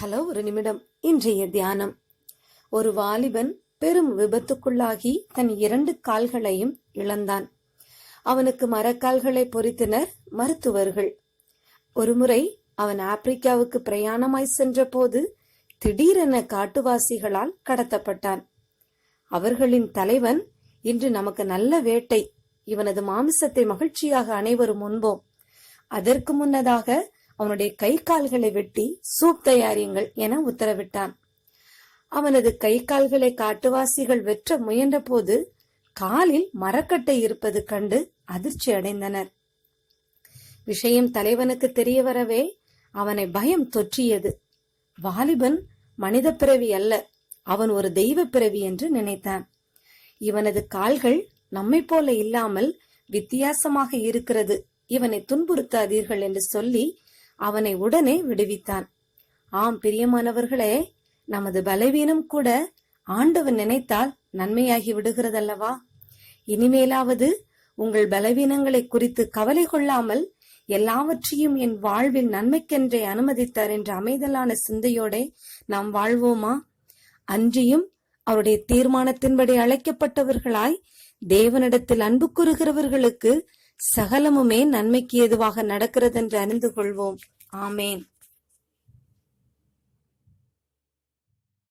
Hello ஒரு நிமிடம். இன்றைய தியானம். ஒரு வாலிபன் பெரும் விபத்துக்குள்ளாகி தன் இரண்டு கால்களையும் இழந்தான். அவனுக்கு மரக்கால்களை பொறித்தனர் மருத்துவர்கள். ஒருமுறை அவன் ஆப்பிரிக்காவுக்கு பிரயாணமாய் சென்றபோது திடீரென காட்டுவாசிகளால் கடத்தப்பட்டான். அவர்களின் தலைவன் இன்று நமக்கு நல்ல வேட்டை. இவனது மாமிசத்தை மகிழ்ச்சியாக அனைவரும் உண்போம். அதற்கு முன்னதாக அவனுடைய கை கால்களை வெட்டி சூப் தயாரியுங்கள் என உத்தரவிட்டான். அவனது கை கால்களை காட்டுவாசிகள் வெற்ற முயன்றபோது காலில் மரக்கட்டை இருப்பது கண்டு அதிர்ச்சி அடைந்தனர். விஷயம் தலைவனுக்கு தெரிய வரவே அவனை பயம் தொற்றியது. வாலிபன் மனித பிறவி அல்ல அவன் ஒரு தெய்வ பிறவி என்று நினைத்தான். இவனது கால்கள் நம்மை போல இல்லாமல் வித்தியாசமாக இருக்கிறது இவனை துன்புறுத்தாதீர்கள் என்று சொல்லி அவனை உடனே விடுவித்தான். ஆம் பிரியமானவர்களே நமது பலவீனம் கூட ஆண்டவன் நினைத்தால் நன்மையாகி விடுகிறதல்லவா? இனிமேலாவது உங்கள் பலவீனங்களை குறித்து கவலை கொள்ளாமல் எல்லாவற்றையும் என் வாழ்வில் நன்மைக்கென்றே அனுமதித்தார் என்ற அமைதலான சிந்தையோட நாம் வாழ்வோமா? அன்றியும் அவருடைய தீர்மானத்தின்படி அழைக்கப்பட்டவர்களாய் தேவனிடத்தில் அன்பு கூறுகிறவர்களுக்கு சகலமுமே நன்மைக்கு ஏதுவாக நடக்கிறதென்று அறிந்து கொள்வோம். Amém.